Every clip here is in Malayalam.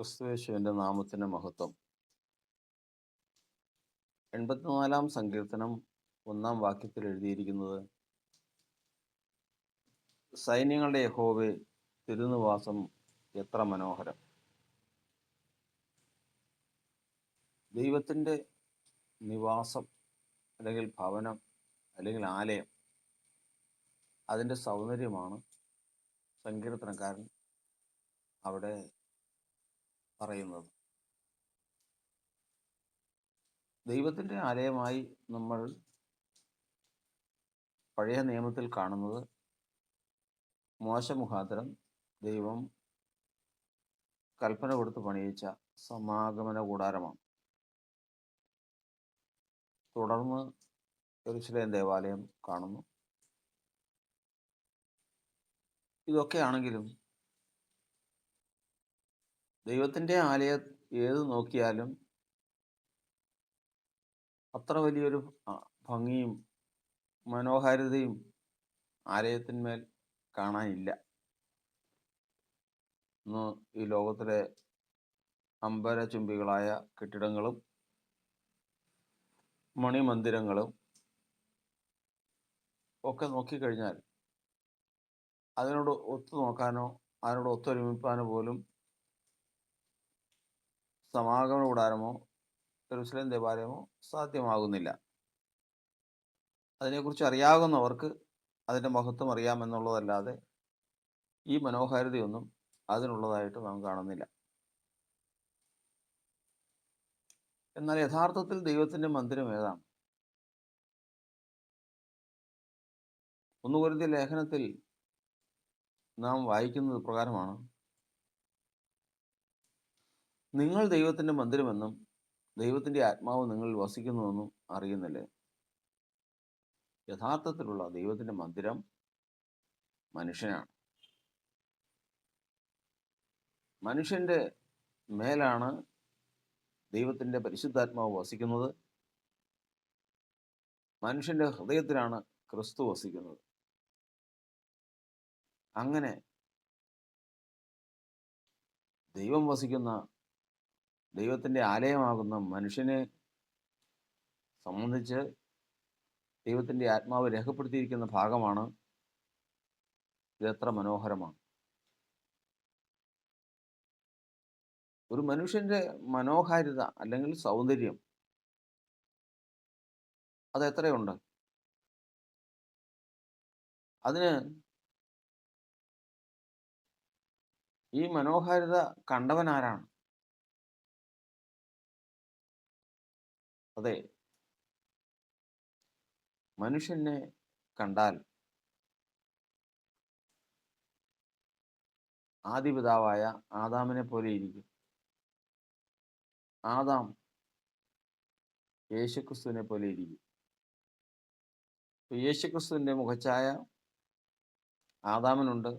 ക്രിസ്തുയേശുവിന്റെ നാമത്തിന് മഹത്വം. എൺപത്തിനാലാം സങ്കീർത്തനം ഒന്നാം വാക്യത്തിൽ എഴുതിയിരിക്കുന്നത് സൈന്യങ്ങളുടെ യഹോവെ തിരുനിവാസം എത്ര മനോഹരം. ദൈവത്തിന്റെ നിവാസം അല്ലെങ്കിൽ ഭവനം അല്ലെങ്കിൽ ആലയം അതിന്റെ സൗന്ദര്യമാണ് സങ്കീർത്തനക്കാരൻ അവിടെ പറയുന്നത്. ദൈവത്തിന്റെ ആലയമായി നമ്മൾ പഴയ നിയമത്തിൽ കാണുന്നത് മോശമുഖാന്തരം ദൈവം കൽപ്പന കൊടുത്ത് പണിയിച്ച സമാഗമന കൂടാരമാണ്. തുടർന്ന് എരുസലേം ദേവാലയം കാണുന്നു. ഇതൊക്കെയാണെങ്കിലും ദൈവത്തിന്റെ ആലയ ഏത് നോക്കിയാലും അത്ര വലിയൊരു ഭംഗിയും മനോഹാരിതയും ആലയത്തിന്മേൽ കാണാനില്ല. ഇന്ന് ഈ ലോകത്തിലെ അമ്പരചുംബികളായ കെട്ടിടങ്ങളും മണിമന്ദിരങ്ങളും ഒക്കെ നോക്കിക്കഴിഞ്ഞാൽ അതിനോട് ഒത്തു നോക്കാനോ അതിനോട് ഒത്തൊരുമിപ്പാനോ പോലും സമാഗമന കൂടാരമോ ജെറുസലേം ദേവാലയമോ സാധ്യമാകുന്നില്ല. അതിനെക്കുറിച്ച് അറിയാവുന്നവർക്ക് അതിന്റെ മഹത്വം അറിയാമെന്നുള്ളതല്ലാതെ ഈ മനോഹാരിതയൊന്നും അതിനുള്ളതായിട്ട് നാം കാണുന്നില്ല. എന്നാൽ യഥാർത്ഥത്തിൽ ദൈവത്തിന്റെ മന്ദിരം ഏതാണ്? ഒന്ന് ലേഖനത്തിൽ നാം വായിക്കുന്നത് പ്രകാരമാണ് നിങ്ങൾ ദൈവത്തിന്റെ മന്ദിരമെന്നും ദൈവത്തിന്റെ ആത്മാവ് നിങ്ങളിൽ വസിക്കുന്നുവെന്നും അറിയുന്നില്ലേ? യഥാർത്ഥത്തിലുള്ള ദൈവത്തിന്റെ മന്ദിരം മനുഷ്യനാണ്. മനുഷ്യന്റെ മേലാണ് ദൈവത്തിന്റെ പരിശുദ്ധാത്മാവ് വസിക്കുന്നത്. മനുഷ്യന്റെ ഹൃദയത്തിലാണ് ക്രിസ്തു വസിക്കുന്നത്. അങ്ങനെ ദൈവം വസിക്കുന്ന ദൈവത്തിന്റെ ആലയമാകുന്ന മനുഷ്യനെ സംബന്ധിച്ച് ദൈവത്തിന്റെ ആത്മാവ് രേഖപ്പെടുത്തിയിരിക്കുന്ന ഭാഗമാണ് ഇതെത്ര മനോഹരമാണ്. ഒരു മനുഷ്യന്റെ മനോഹാരിത അല്ലെങ്കിൽ സൗന്ദര്യം അതെത്രയുണ്ട് അതിന് ഈ മനോഹാരിത കണ്ടവൻ അതെ. മനുഷ്യനെ കണ്ടാൽ ആദിപിതാവായ ആദാമിനെ പോലെ ഇരിക്കും. ആദാം യേശുക്രിസ്തുവിനെ പോലെ ഇരിക്കും. യേശുക്രിസ്തുവിന്റെ മുഖച്ഛായ ആദാമിനുണ്ട്.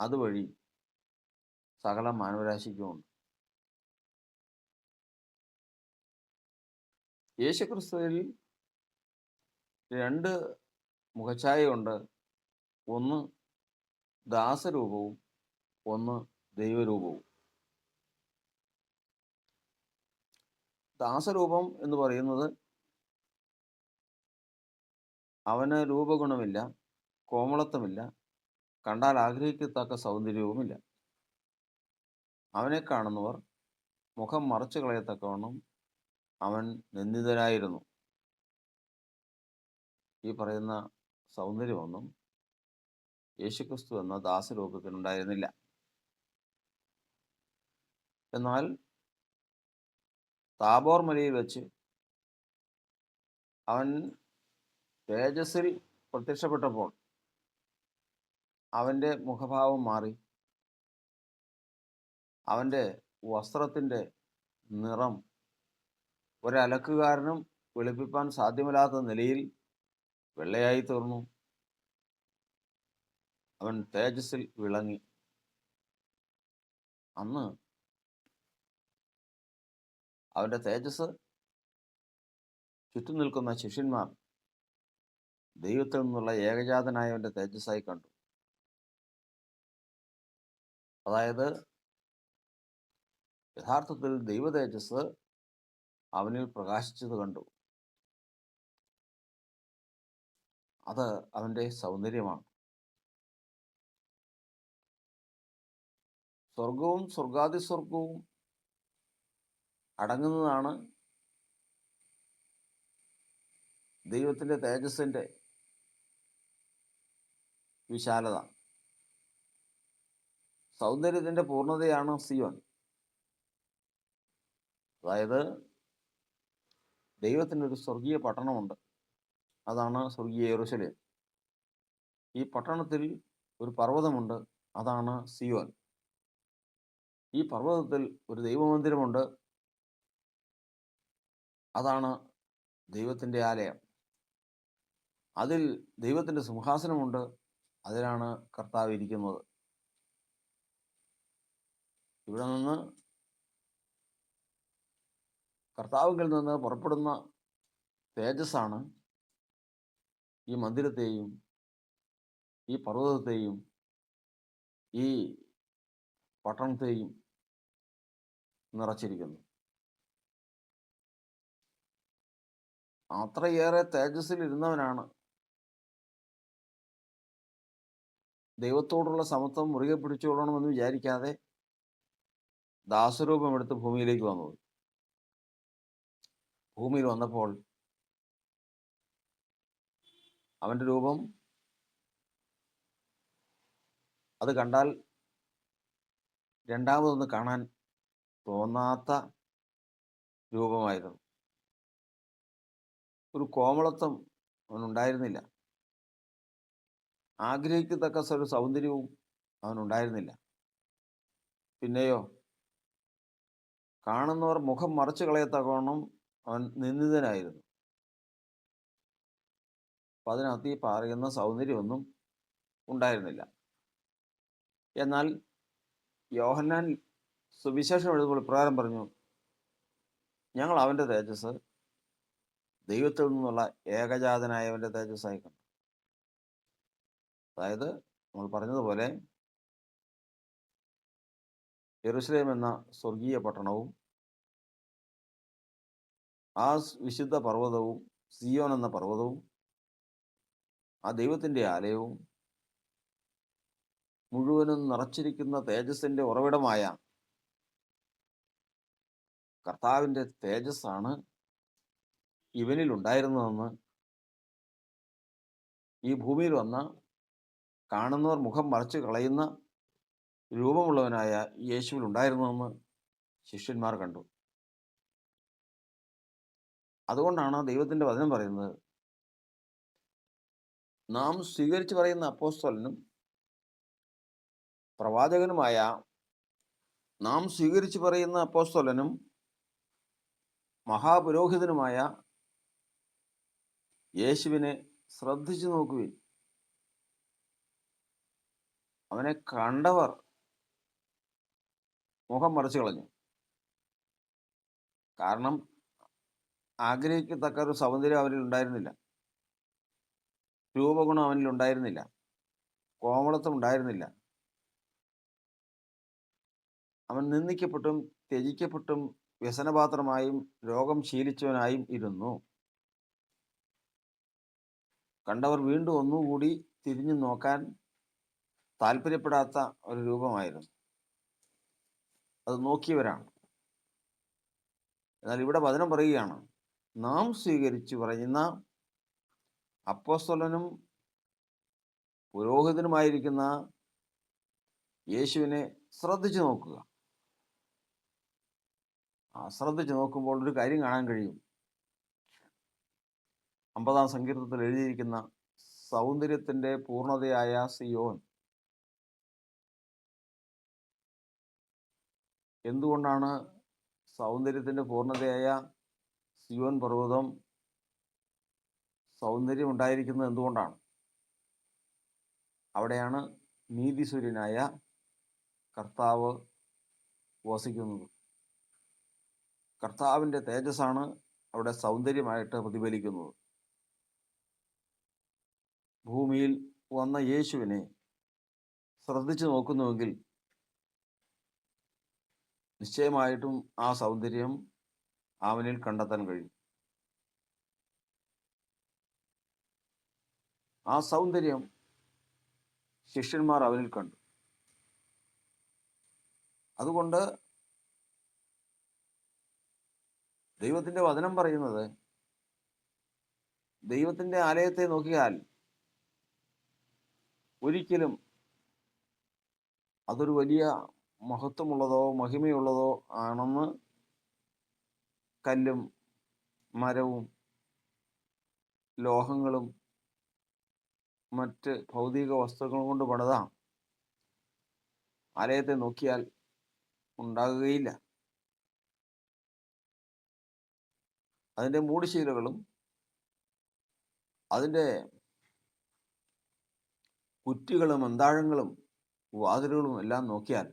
അതുവഴി സകല മാനവരാശിക്കുമുണ്ട് യേശുക്രിസ്തുവിൽ രണ്ട് മുഖഛായയുണ്ട് ഒന്ന് ദാസരൂപവും ഒന്ന് ദൈവരൂപവും. ദാസരൂപം എന്ന് പറയുന്നത് അവന് രൂപഗുണമില്ല കോമളത്വമില്ല കണ്ടാൽ ആഗ്രഹിക്കത്തക്ക സൗന്ദര്യവുമില്ല. അവനെ കാണുന്നവർ മുഖം മറച്ചു കളയത്തക്കവണ്ണം അവൻ നിന്ദിതനായിരുന്നു. ഈ പറയുന്ന സൗന്ദര്യമൊന്നും യേശുക്രിസ്തു എന്ന ദാസരൂപത്തിനുണ്ടായിരുന്നില്ല എന്നാൽ താബോർ മലയിൽ വെച്ച് അവൻ തേജസ്സിൽ പ്രത്യക്ഷപ്പെട്ടപ്പോൾ അവന്റെ മുഖഭാവം മാറി. അവന്റെ വസ്ത്രത്തിന്റെ നിറം ഒരലക്കുകാരനും വെളുപ്പിപ്പാൻ സാധ്യമല്ലാത്ത നിലയിൽ വെള്ളയായി തീർന്നു. അവൻ തേജസ്സിൽ വിളങ്ങി. അന്ന് അവന്റെ തേജസ് ചുറ്റും നിൽക്കുന്ന ശിഷ്യന്മാർ ദൈവത്തിൽ നിന്നുള്ള ഏകജാതനായവന്റെ തേജസ്സായി കണ്ടു. അതായത് യഥാർത്ഥത്തിൽ ദൈവ തേജസ് അവനിൽ പ്രകാശിച്ചത് കണ്ടു. അത് അവന്റെ സൗന്ദര്യമാണ്. സ്വർഗവും സ്വർഗാതിസ്വർഗവും അടങ്ങുന്നതാണ് ദൈവത്തിന്റെ തേജസ്സിന്റെ വിശാലത. സൗന്ദര്യത്തിന്റെ പൂർണതയാണ് സിയോൻ. അതായത് ദൈവത്തിന്റെ ഒരു സ്വർഗീയ പട്ടണമുണ്ട്. അതാണ് സ്വർഗീയ യെറുശലേം ഈ പട്ടണത്തിൽ ഒരു പർവതമുണ്ട്. അതാണ് സിയോൻ. ഈ പർവതത്തിൽ ഒരു ദൈവമന്ദിരമുണ്ട്. അതാണ് ദൈവത്തിന്റെ ആലയം. അതിൽ ദൈവത്തിന്റെ സിംഹാസനമുണ്ട്. അതിലാണ് കർത്താവ് ഇരിക്കുന്നത്. ഇവിടെ നിന്ന് കർത്താവിൽ നിന്ന് പുറപ്പെടുന്ന തേജസ്സാണ് ഈ മന്ദിരത്തെയും ഈ പർവതത്തെയും ഈ പട്ടണത്തെയും നിറച്ചിരിക്കുന്നു. അത്രയേറെ തേജസ്സിൽ ഇരുന്നവനാണ് ദൈവത്തോടുള്ള സമത്വം മുറുകെ പിടിച്ചുകൊള്ളണമെന്ന് വിചാരിക്കാതെ ദാസരൂപമെടുത്ത് ഭൂമിയിലേക്ക് വന്നത്. ഭൂമിയിൽ വന്നപ്പോൾ അവന്റെ രൂപം അത് കണ്ടാൽ രണ്ടാമതൊന്ന് കാണാൻ തോന്നാത്ത രൂപമായിരുന്നു. ഒരു കോമളത്വം അവനുണ്ടായിരുന്നില്ല. ആഗ്രഹിക്കത്തക്ക ഒരു സൗന്ദര്യവും അവനുണ്ടായിരുന്നില്ല. പിന്നെയോ കാണുന്നവർ മുഖം മറച്ചു കളയത്തക്കവണ്ണം നിന്ദിതനായിരുന്നു. അപ്പം അതിനകത്ത് ഈ പറയുന്ന സൗന്ദര്യമൊന്നും ഉണ്ടായിരുന്നില്ല. എന്നാൽ യോഹന്നാൻ സുവിശേഷം എഴുതുമ്പോൾ ഇപ്രകാരം പറഞ്ഞു ഞങ്ങൾ അവന്റെ തേജസ് ദൈവത്തിൽ നിന്നുള്ള ഏകജാതനായവന്റെ തേജസ്സായി കണ്ടു. അതായത് നമ്മൾ പറഞ്ഞതുപോലെ യെറുസലേം എന്ന സ്വർഗീയ പട്ടണവും ആ വിശുദ്ധ പർവതവും സിയോൻ എന്ന പർവതവും ആ ദൈവത്തിന്റെ ആലയവും മുഴുവനും നിറച്ചിരിക്കുന്ന തേജസ്സിന്റെ ഉറവിടമായ കർത്താവിന്റെ തേജസ്സാണ് ഇവനിൽ ഉണ്ടായിരുന്നതെന്ന് ഈ ഭൂമിയിൽ വന്ന കാണുന്നവർ മുഖം മറച്ചു കളയുന്ന രൂപമുള്ളവനായ യേശുവിൽ ഉണ്ടായിരുന്നതെന്ന് ശിഷ്യന്മാർ കണ്ടു. അതുകൊണ്ടാണ് ദൈവത്തിന്റെ വചനം പറയുന്നത്. നാം സ്വീകരിച്ചു പറയുന്ന അപ്പോസ്തലനും പ്രവാചകനുമായ നാം സ്വീകരിച്ചു പറയുന്ന അപ്പോസ്തലനും മഹാപുരോഹിതനുമായ യേശുവിനെ ശ്രദ്ധിച്ചു നോക്കുവിൻ. അവനെ കണ്ടവർ മുഖം മറച്ചു കളഞ്ഞു. കാരണം ആഗ്രഹിക്കത്തക്ക ഒരു സൗന്ദര്യം അവനിൽ ഉണ്ടായിരുന്നില്ല. രൂപഗുണം അവനിൽ ഉണ്ടായിരുന്നില്ല. കോമളത്വം ഉണ്ടായിരുന്നില്ല. അവൻ നിന്ദിക്കപ്പെട്ടും ത്യജിക്കപ്പെട്ടും വ്യസനപാത്രമായും രോഗം ശീലിച്ചവനായും ഇരുന്നു. കണ്ടവർ വീണ്ടും ഒന്നുകൂടി തിരിഞ്ഞു നോക്കാൻ താല്പര്യപ്പെടാത്ത ഒരു രൂപമായിരുന്നു. അത് നോക്കിയവരാണ്. എന്നാൽ ഇവിടെ വചനം പറയുകയാണ്. നാം സ്വീകരിച്ചു പറയുന്ന അപ്പോസ്തലനും പുരോഹിതനുമായിരിക്കുന്ന യേശുവിനെ ശ്രദ്ധിച്ചു നോക്കുക. ആ ശ്രദ്ധിച്ചു നോക്കുമ്പോൾ ഒരു കാര്യം കാണാൻ കഴിയും. അമ്പതാം സങ്കീർത്തത്തിൽ എഴുതിയിരിക്കുന്ന സൗന്ദര്യത്തിന്റെ പൂർണതയായ സിയോൻ എന്തുകൊണ്ടാണ് സൗന്ദര്യത്തിന്റെ പൂർണതയായ സിയോൻ പർവതം സൗന്ദര്യം ഉണ്ടായിരിക്കുന്നത് എന്തുകൊണ്ടാണ്? അവിടെയാണ് നീതിസൂര്യനായ കർത്താവ് വസിക്കുന്നത്. കർത്താവിന്റെ തേജസ്സാണ് അവിടെ സൗന്ദര്യമായിട്ട് പ്രതിഫലിക്കുന്നത്. ഭൂമിയിൽ വന്ന യേശുവിനെ ശ്രദ്ധിച്ചു നോക്കുന്നുവെങ്കിൽ നിശ്ചയമായിട്ടും ആ സൗന്ദര്യം അവനിൽ കണ്ടെത്താൻ കഴിയും. ആ സൗന്ദര്യം ശിഷ്യന്മാർ അവനിൽ കണ്ടു. അതുകൊണ്ട് ദൈവത്തിന്റെ വചനം പറയുന്നത് ദൈവത്തിന്റെ ആലയത്തെ നോക്കിയാൽ ഒരിക്കലും അതൊരു വലിയ മഹത്വമുള്ളതോ മഹിമയുള്ളതോ ആണെന്ന് കല്ലും മരവും ലോഹങ്ങളും മറ്റ് ഭൗതിക വസ്തുക്കളും കൊണ്ട് പണിതാണ് ആലയത്തെ നോക്കിയാൽ ഉണ്ടാകുകയില്ല. അതിന്റെ മൂടിശീലകളും അതിന്റെ കുറ്റികളും അന്താഴങ്ങളും വാതിലുകളും എല്ലാം നോക്കിയാൽ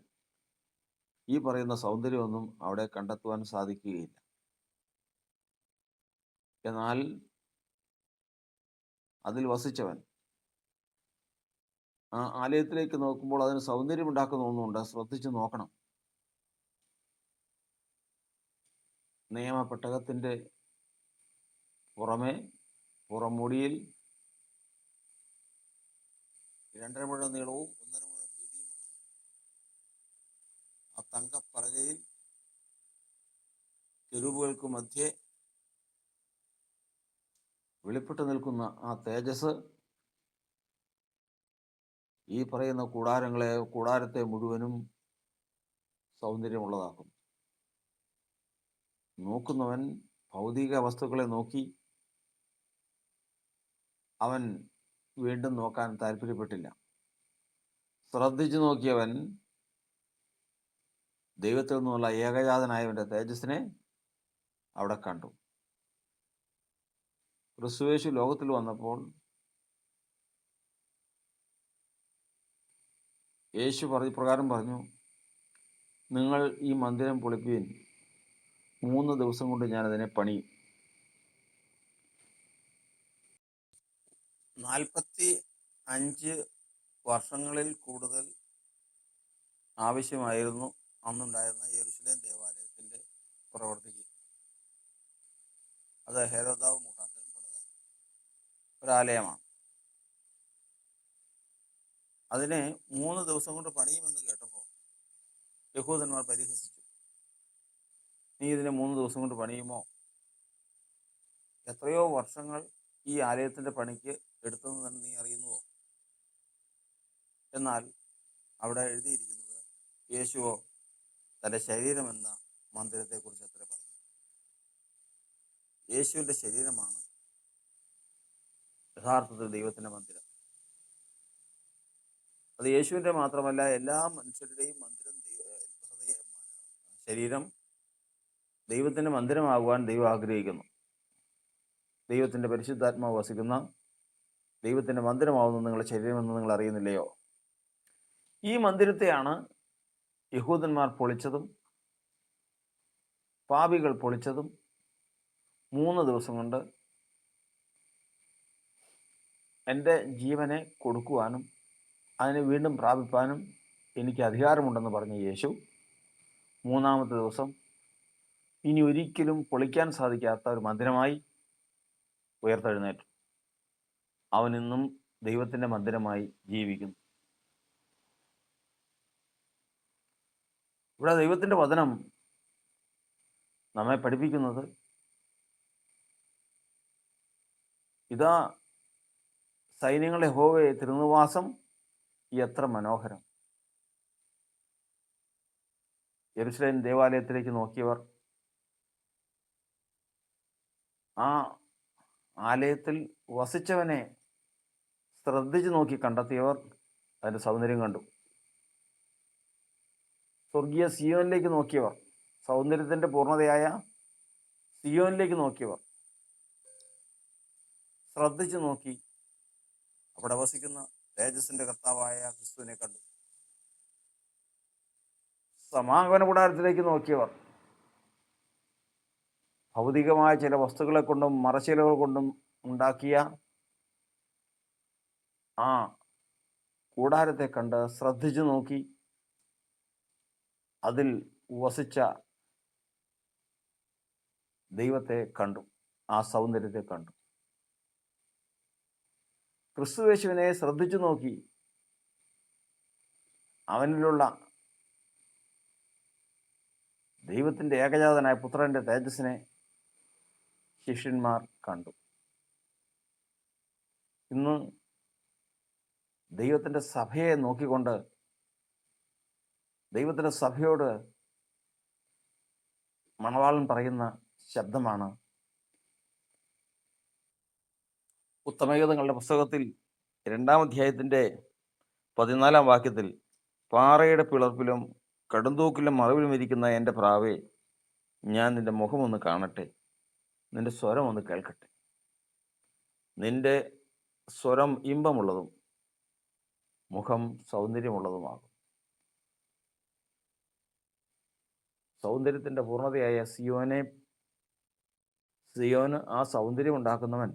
ഈ പറയുന്ന സൗന്ദര്യമൊന്നും അവിടെ കണ്ടെത്തുവാൻ സാധിക്കുകയില്ല. എന്നാൽ അതിൽ വസിച്ചവൻ. ആ ആലയത്തിലേക്ക് നോക്കുമ്പോൾ അതിന് സൗന്ദര്യമുണ്ടാക്കുന്ന ഒന്നുണ്ട് ശ്രദ്ധിച്ച് നോക്കണം. നിയമപ്പെട്ടകത്തിന്റെ പുറമെ പുറമുടിയിൽ രണ്ടര മുഴ നീളവും ഒന്നര മുഴ വീതിയുമുള്ള ആ തങ്കപ്പറകയിൽ കെരുവുകൾക്ക് മധ്യേ വെളിപ്പെട്ടു നിൽക്കുന്ന ആ തേജസ് ഈ പറയുന്ന കൂടാരങ്ങളെ കൂടാരത്തെ മുഴുവനും സൗന്ദര്യമുള്ളതാക്കും നോക്കുന്നവൻ ഭൗതിക വസ്തുക്കളെ നോക്കി അവൻ വീണ്ടും നോക്കാൻ താല്പര്യപ്പെട്ടില്ല. ശ്രദ്ധിച്ചു നോക്കിയവൻ ദൈവത്തിൽ നിന്നുള്ള ഏകജാതനായവന്റെ തേജസ്സിനെ അവിടെ കണ്ടു. ക്രിസ്തുവേശു ലോകത്തിൽ വന്നപ്പോൾ യേശു പറഞ്ഞ പ്രകാരം പറഞ്ഞു നിങ്ങൾ ഈ മന്ദിരം പൊളിപ്പീൻ. മൂന്ന് ദിവസം കൊണ്ട് ഞാനതിനെ പണിയും. നാൽപ്പത്തി അഞ്ച് വർഷങ്ങളിൽ കൂടുതൽ ആവശ്യമായിരുന്നു അന്നുണ്ടായിരുന്ന യെരുസലേം ദേവാലയത്തിന്റെ പ്രവർത്തിക്ക്. അത് ഹേരോദാവ് പണിത ഒരാലയമാണ്. അതിന് മൂന്ന് ദിവസം കൊണ്ട് പണിയുമെന്ന് കേട്ടപ്പോൾ യഹൂദന്മാർ പരിഹസിച്ചു. നീ ഇതിനെ മൂന്ന് ദിവസം കൊണ്ട് പണിയുമോ? എത്രയോ വർഷങ്ങൾ ഈ ആലയത്തിന്റെ പണിക്ക് എടുത്തെന്ന് തന്നെ നീ അറിയുന്നുവോ? എന്നാൽ അവിടെ എഴുതിയിരിക്കുന്നത് യേശുവോ തന്റെ ശരീരമെന്ന മന്ദിരത്തെക്കുറിച്ച് അത്ര പറഞ്ഞു. യേശുവിന്റെ ശരീരമാണ് യഥാർത്ഥത്തിൽ ദൈവത്തിന്റെ മന്ദിരം. അത് യേശുവിന്റെ മാത്രമല്ല എല്ലാ മനുഷ്യരുടെയും മന്ദിരം ശരീരം ദൈവത്തിന്റെ മന്ദിരമാകുവാൻ ദൈവം ആഗ്രഹിക്കുന്നു. ദൈവത്തിന്റെ പരിശുദ്ധാത്മാവ് വസിക്കുന്ന ദൈവത്തിന്റെ മന്ദിരമാവുന്ന നിങ്ങളുടെ ശരീരമെന്ന് നിങ്ങൾ അറിയുന്നില്ലയോ? ഈ മന്ദിരത്തെയാണ് യഹൂദന്മാർ പൊളിച്ചതും പാപികൾ പൊളിച്ചതും മൂന്ന് ദിവസം കൊണ്ട് എന്റെ ജീവനെ കൊടുക്കുവാനും അതിനെ വീണ്ടും പ്രാപിപ്പാനും എനിക്ക് അധികാരമുണ്ടെന്ന് പറഞ്ഞ യേശു മൂന്നാമത്തെ ദിവസം ഇനി ഒരിക്കലും പൊളിക്കാൻ സാധിക്കാത്ത ഒരു മന്ദിരമായി ഉയർത്തെഴുന്നേറ്റു. അവൻ ഇന്നും ദൈവത്തിന്റെ മന്ദിരമായി ജീവിക്കുന്നു. ഇവിടെ ദൈവത്തിന്റെ വചനം നമ്മെ പഠിപ്പിക്കുന്നത് ഇതാ സൈന്യങ്ങളുടെ ഹോവയെ തിരുനിവാസം എത്ര മനോഹരം. യരുസലേം ദേവാലയത്തിലേക്ക് നോക്കിയവർ ആ ആലയത്തിൽ വസിച്ചവനെ ശ്രദ്ധിച്ചു നോക്കി കണ്ടെത്തിയവർ അതിന്റെ സൗന്ദര്യം കണ്ടു. സ്വർഗീയ സിയോനിലേക്ക് നോക്കിയവർ സൗന്ദര്യത്തിന്റെ പൂർണതയായ സിയോനിലേക്ക് നോക്കിയവർ ശ്രദ്ധിച്ചു നോക്കി അവിടെ വസിക്കുന്ന തേജസ്സിന്റെ കർത്താവായ ക്രിസ്തുവിനെ കണ്ടു. സമാഗമന കൂടാരത്തിലേക്ക് നോക്കിയവർ ഭൗതികമായ ചില വസ്തുക്കളെ കൊണ്ടും മറശീലകൾ കൊണ്ടും ഉണ്ടാക്കിയ ആ കൂടാരത്തെ കണ്ട് ശ്രദ്ധിച്ചു നോക്കി അതിൽ വസിച്ച ദൈവത്തെ കണ്ടു ആ സൗന്ദര്യത്തെ കണ്ടു. ക്രിസ്തുവേശുവിനെ ശ്രദ്ധിച്ചു നോക്കി. അവനിലുള്ള ദൈവത്തിന്റെ ഏകജാതനായ പുത്രന്റെ തേജസ്സിനെ ശിഷ്യന്മാർ കണ്ടു. ഇന്ന് ദൈവത്തിന്റെ സഭയെ നോക്കിക്കൊണ്ട് ദൈവത്തിന്റെ സഭയോട് മണവാളൻ പറയുന്ന ശബ്ദമാണ് ഉത്തമഗീതങ്ങളുടെ പുസ്തകത്തിൽ രണ്ടാം അധ്യായത്തിന്റെ പതിനാലാം വാക്യത്തിൽ പാറയുടെ പിളർപ്പിലും കടുന്തൂക്കിലും മറവിലും ഇരിക്കുന്ന എന്റെ പ്രാവേ ഞാൻ നിന്റെ മുഖമൊന്ന് കാണട്ടെ. നിന്റെ സ്വരം ഒന്ന് കേൾക്കട്ടെ. നിന്റെ സ്വരം ഇമ്പമുള്ളതും മുഖം സൗന്ദര്യമുള്ളതുമാകും. സൗന്ദര്യത്തിന്റെ പൂർണതയായ സിയോനെ സിയോന് ആ സൗന്ദര്യം ഉണ്ടാക്കുന്നവൻ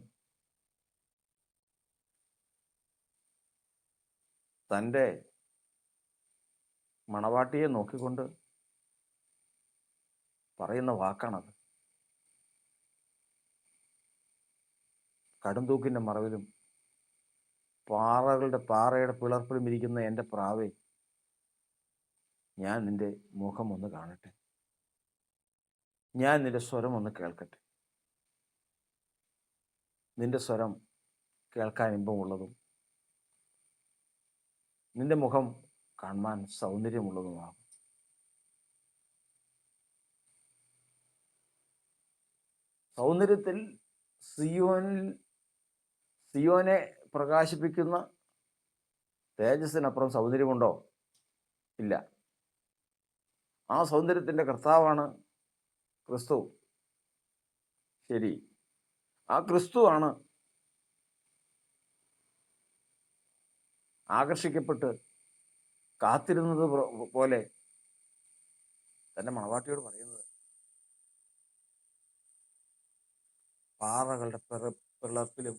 തന്റെ മണവാട്ടിയെ നോക്കിക്കൊണ്ട് പറയുന്ന വാക്കാണത്. കടുംതൂക്കിന്റെ മറവിലും പാറകളുടെ പാറയുടെ പിളർപ്പിലും ഇരിക്കുന്ന എന്റെ പ്രാവേ ഞാൻ നിന്റെ മുഖം ഒന്ന് കാണട്ടെ. ഞാൻ നിന്റെ സ്വരം ഒന്ന് കേൾക്കട്ടെ. നിന്റെ സ്വരം കേൾക്കാൻ ഇമ്പമുള്ളതും നിന്റെ മുഖം കാണാൻ സൗന്ദര്യമുള്ളതുമാകും. സൗന്ദര്യത്തിൽ സിയോനിൽ സിയോനെ പ്രകാശിപ്പിക്കുന്ന തേജസ്സിനപ്പുറം സൗന്ദര്യമുണ്ടോ? ഇല്ല. ആ സൗന്ദര്യത്തിന്റെ കർത്താവാണ് ക്രിസ്തു. ശരി. ആ ക്രിസ്തുവാണ് ആകർഷിക്കപ്പെട്ട് കാത്തിരുന്നത് പോലെ തന്റെ മണവാട്ടിയോട് പറയുന്നത്. പാറകളുടെ പിറ പിളർപ്പിലും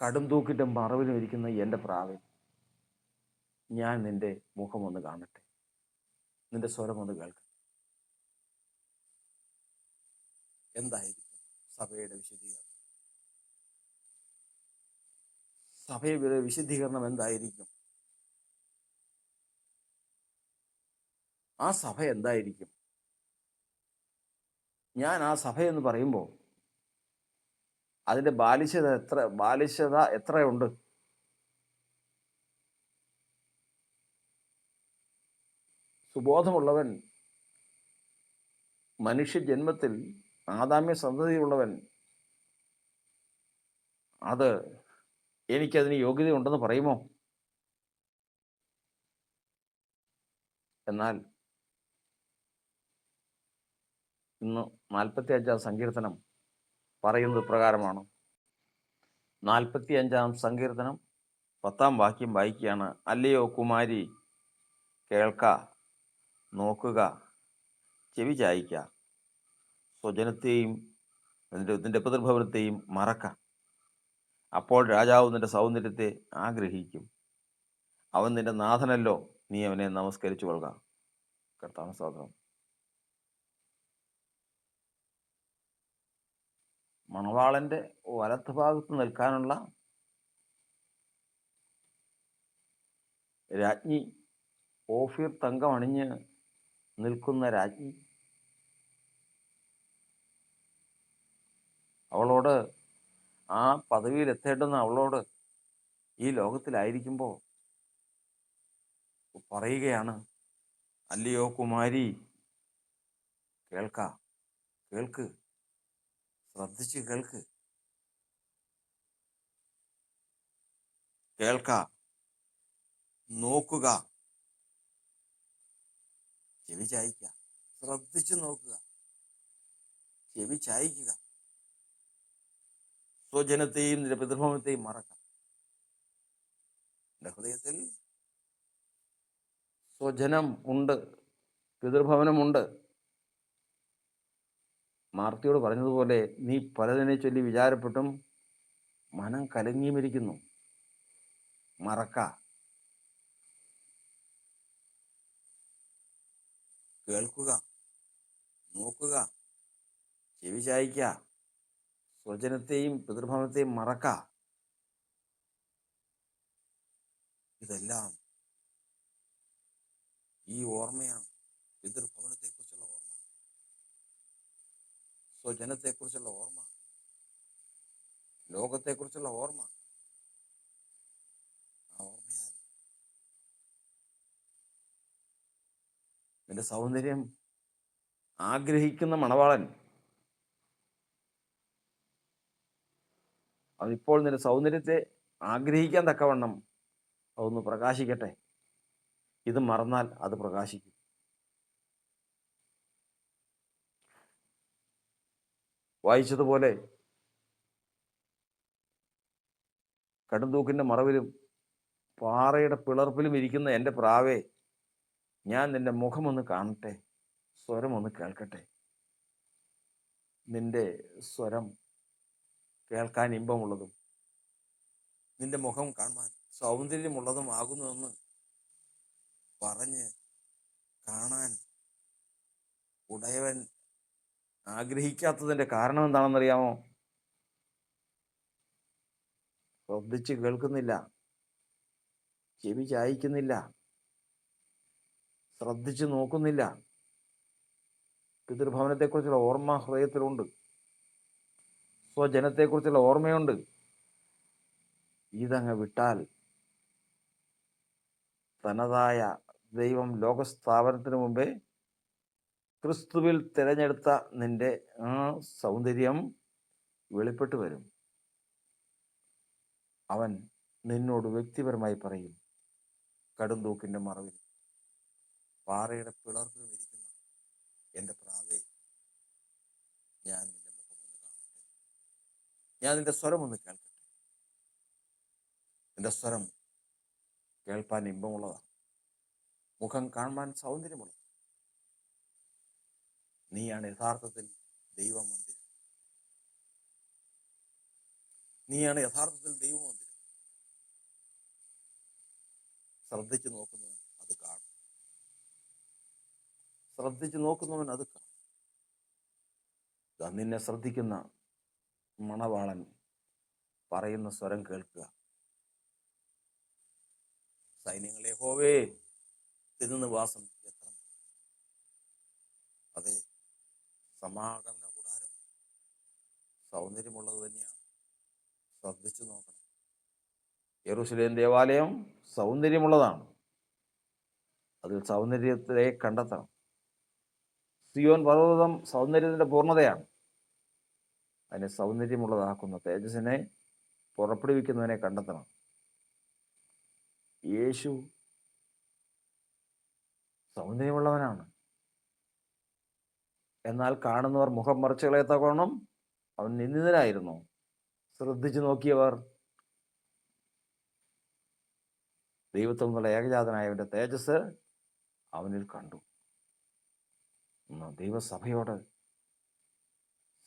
കടും തൂക്കിന്റെ മറവിലും ഇരിക്കുന്ന എന്റെ പ്രാവൻ ഞാൻ നിന്റെ മുഖം ഒന്ന് കാണട്ടെ. നിന്റെ സ്വരം ഒന്ന് കേൾക്കട്ടെ എന്തായിരിക്കും സഭയുടെ വിശദീകരണം? സഭയുടെ വിശദീകരണം എന്തായിരിക്കും? ആ സഭ എന്തായിരിക്കും? ഞാൻ ആ സഭ എന്ന് പറയുമ്പോൾ അതിന്റെ ബാലിശത എത്ര ബാലിശത എത്രയുണ്ട്? സുബോധമുള്ളവൻ മനുഷ്യ ജന്മത്തിൽ ആദാമ്യ സന്തതിയുള്ളവൻ അത് എനിക്കതിന് യോഗ്യതയുണ്ടെന്ന് പറയുമോ? എന്നാൽ ഇന്ന് നാൽപ്പത്തി അഞ്ചാം സങ്കീർത്തനം പറയുന്നത് പ്രകാരമാണ്. നാൽപ്പത്തി അഞ്ചാം സങ്കീർത്തനം പത്താം വാക്യം വായിക്കുകയാണ്. അല്ലയോ കുമാരി കേൾക്ക നോക്കുക ചെവി ചായ്ക്ക സ്വജനത്തെയും നിന്റെ നിന്റെ പിതൃഭവനത്തെയും മറക്ക. അപ്പോൾ രാജാവ് നിന്റെ സൗന്ദര്യത്തെ ആഗ്രഹിക്കും. അവൻ നിന്റെ നാഥനല്ലോ. നീ അവനെ നമസ്കരിച്ചു കൊള്ളുക. കർത്താവ് സ്വാതന്ത്ര്യം മണവാളന്റെ വലത്ത് ഭാഗത്ത് നിൽക്കാനുള്ള രാജ്ഞി ഓഫീർ തങ്കം അണിഞ്ഞ് നിൽക്കുന്ന രാജ്ഞി. അവളോട് ആ പദവിയിൽ എത്തേണ്ടുന്ന അവളോട് ഈ ലോകത്തിലായിരിക്കുമ്പോൾ പറയുകയാണ് അല്ലയോ കുമാരി കേൾക്ക കേൾക്ക് ശ്രദ്ധിച്ച് കേൾക്ക് കേൾക്ക നോക്കുക ചെവി ചായ്ക്ക ശ്രദ്ധിച്ചു നോക്കുക ചെവി ചായ്ക്കുക. സ്വജനത്തെയും നിന്റെ പിതൃഭവനത്തെയും മറക്കാം. എന്റെ ഹൃദയത്തിൽ സ്വജനം ഉണ്ട് പിതൃഭവനമുണ്ട് മാർത്തിയോട് പറഞ്ഞതുപോലെ നീ പലതിനെ ചൊല്ലി വിചാരപ്പെട്ടും മനം കലങ്ങിയുമിരിക്കുന്നു മറക്ക. കേൾക്കുക നോക്കുക ചെവി ചായ്ക്ക. സ്വജനത്തെയും പിതൃഭവനത്തെയും മറക്ക. ഇതെല്ലാം ഈ ഓർമ്മയാണ്. പിതൃഭവനത്തെക്കുറിച്ചുള്ള ഓർമ്മ. സ്വജനത്തെക്കുറിച്ചുള്ള ഓർമ്മ. ലോകത്തെക്കുറിച്ചുള്ള ഓർമ്മ. ആ നിന്റെ സൗന്ദര്യം ആഗ്രഹിക്കുന്ന മണവാളൻ അതിപ്പോൾ നിന്റെ സൗന്ദര്യത്തെ ആഗ്രഹിക്കാൻ തക്കവണ്ണം അതൊന്ന് പ്രകാശിക്കട്ടെ. ഇത് മറന്നാൽ അത് പ്രകാശിക്കും. വായിച്ചതുപോലെ കടുംതൂക്കിന്റെ മറവിലും പാറയുടെ പിളർപ്പിലും ഇരിക്കുന്ന എന്റെ പ്രാവേ ഞാൻ നിന്റെ മുഖമൊന്ന് കാണട്ടെ സ്വരമൊന്ന് കേൾക്കട്ടെ. നിന്റെ സ്വരം കേൾക്കാൻ ഇമ്പമുള്ളതും നിന്റെ മുഖം കാണാൻ സൗന്ദര്യമുള്ളതും ആകുന്നുവെന്ന് പറഞ്ഞ് കാണാൻ ഉടയവൻ ആഗ്രഹിക്കാത്തതിന്റെ കാരണം എന്താണെന്നറിയാമോ? ശ്രദ്ധിച്ച് കേൾക്കുന്നില്ല. ചെവി ചായ്ക്കുന്നില്ല. ശ്രദ്ധിച്ച് നോക്കുന്നില്ല. പിതൃഭവനത്തെക്കുറിച്ചുള്ള ഓർമ്മ ഹൃദയത്തിലുണ്ട്. സ്വജനത്തെക്കുറിച്ചുള്ള ഓർമ്മയുണ്ട്. ഇതങ്ങ് വിട്ടാൽ തനതായ ദൈവം ലോകസ്ഥാപനത്തിന് മുമ്പേ ക്രിസ്തുവിൽ തിരഞ്ഞെടുത്ത നിന്റെ ആ സൗന്ദര്യം വെളിപ്പെട്ടു വരും. അവൻ നിന്നോട് വ്യക്തിപരമായി പറയും കടുംതൂക്കിന്റെ മറവിൽ പാറയുടെ പിളർപ്പിലും ഇരിക്കുന്ന എന്റെ പ്രാവേ ഞാൻ നിന്റെ മുഖം ഒന്ന് കാണട്ടെ ഞാൻ നിന്റെ സ്വരം ഒന്ന് കേൾക്കട്ടെ. നിന്റെ സ്വരം കേൾപ്പാൻ ഇമ്പമുള്ളതാണ് മുഖം കാണുവാൻ സൗന്ദര്യമുള്ളത്. നീയാണ് യഥാർത്ഥത്തിൽ ദൈവമന്ദിരം. നീയാണ് യഥാർത്ഥത്തിൽ ദൈവമന്ദിരം. ശ്രദ്ധിച്ചു നോക്കുന്നവൻ അത് കാണും. ശ്രദ്ധിച്ചു നോക്കുന്നവൻ അത് കാണും. നിന്നെ ശ്രദ്ധിക്കുന്ന മണവാളൻ പറയുന്ന സ്വരം കേൾക്കുക. സൈന്യങ്ങളെ ഹോവേ തിരുനിവാസം എത്ര അതെ സമാഗമന കൂടാരം സൗന്ദര്യമുള്ളത് തന്നെയാണ്. ശ്രദ്ധിച്ചു നോക്കണം. യെറൂശലേം ദേവാലയം സൗന്ദര്യമുള്ളതാണ്. അതിൽ സൗന്ദര്യത്തെ കണ്ടെത്തണം. സിയോൻ പർവതം സൗന്ദര്യത്തിന്റെ പൂർണതയാണ്. അതിനെ സൗന്ദര്യമുള്ളതാക്കുന്ന തേജസ്സിനെ പുറപ്പെടുവിക്കുന്നവനെ കണ്ടെത്തണം. യേശു സൗന്ദര്യമുള്ളവനാണ്. എന്നാൽ കാണുന്നവർ മുഖം മറിച്ചുകളെ കളയത്തക്കോണം അവൻ നിന്ദിതനായിരുന്നു ശ്രദ്ധിച്ചു നോക്കിയവർ ദൈവത്തിൽ നിന്നുള്ള ഏകജാതനായവന്റെ തേജസ് അവനിൽ കണ്ടു. ദൈവസഭയോട്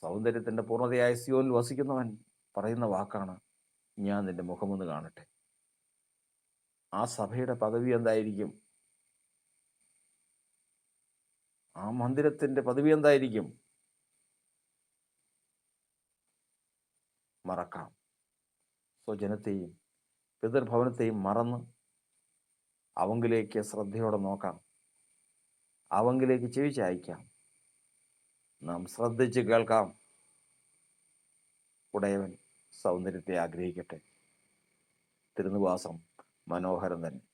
സൗന്ദര്യത്തിന്റെ പൂർണതയായ സിയോനിൽ വസിക്കുന്നവൻ പറയുന്ന വാക്കാണ് ഞാൻ നിന്റെ മുഖമൊന്ന് കാണട്ടെ. ആ സഭയുടെ പദവി എന്തായിരിക്കും? ആ മന്ദിരത്തിന്റെ പദവി എന്തായിരിക്കും? മറക്കാം. സ്വജനത്തെയും പിതൃഭവനത്തെയും മറന്ന് അവങ്കിലേക്ക് ശ്രദ്ധയോടെ നോക്കാം. അവങ്കിലേക്ക് ചെവി ചായ്ക്കാം നാം ശ്രദ്ധിച്ച് കേൾക്കാം. ഉടയവൻ സൗന്ദര്യത്തെ ആഗ്രഹിക്കട്ടെ. തിരുനിവാസം മനോഹരം തന്നെ.